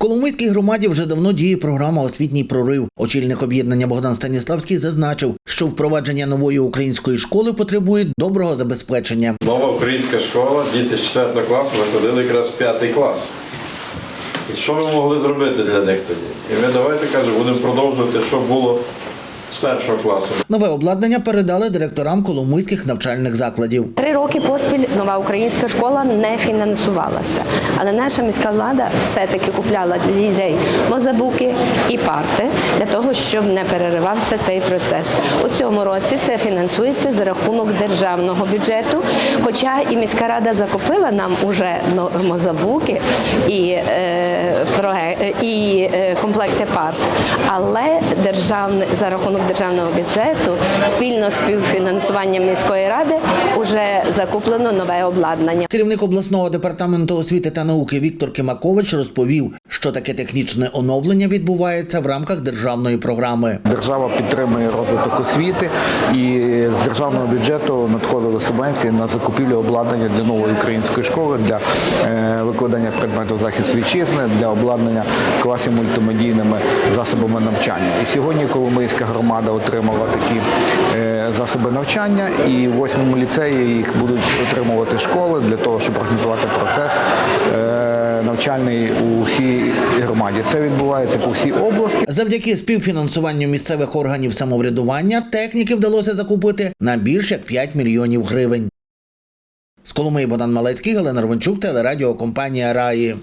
Коломийській громаді вже давно діє програма Освітній прорив. Очільник об'єднання Богдан Станіславський зазначив, що впровадження нової української школи потребує доброго забезпечення. Нова українська школа, діти з 4 класу виходили якраз в 5 клас. І що ми могли зробити для них тоді? І ми давайте кажемо, будемо продовжувати, що було з першого класу. Нове обладнання передали директорам коломийських навчальних закладів. Три роки поспіль нова українська школа не фінансувалася, але наша міська влада все-таки купляла для дітей мозабуки і парти для того, щоб не переривався цей процес. У цьому році це фінансується за рахунок державного бюджету. Хоча і міська рада закупила нам уже мозабуки і, е, проге- і е, комплекти парт, але державне за рахунок державного бюджету спільно з співфінансуванням міської ради вже закуплено нове обладнання. Керівник обласного департаменту освіти та науки Віктор Кимакович розповів, що таке технічне оновлення відбувається в рамках державної програми. Держава підтримує розвиток освіти і з державного бюджету надходили субвенції на закупівлю обладнання для нової української школи для е, викладання предмету захист вітчизни, для обладнання класів мультимедійними засобами навчання. І сьогодні Коломийська громада отримала такі е, засоби навчання, і в восьмому ліцеї їх будуть отримувати школи для того, щоб організувати процес е, навчальний у всій громаді. Це відбувається по всій області. Завдяки співфінансуванню місцевих органів самоврядування техніки вдалося закупити на більш як 5 мільйонів гривень. З Коломиї Богдан Малецький, Галина Рванчук, телерадіокомпанія Раї.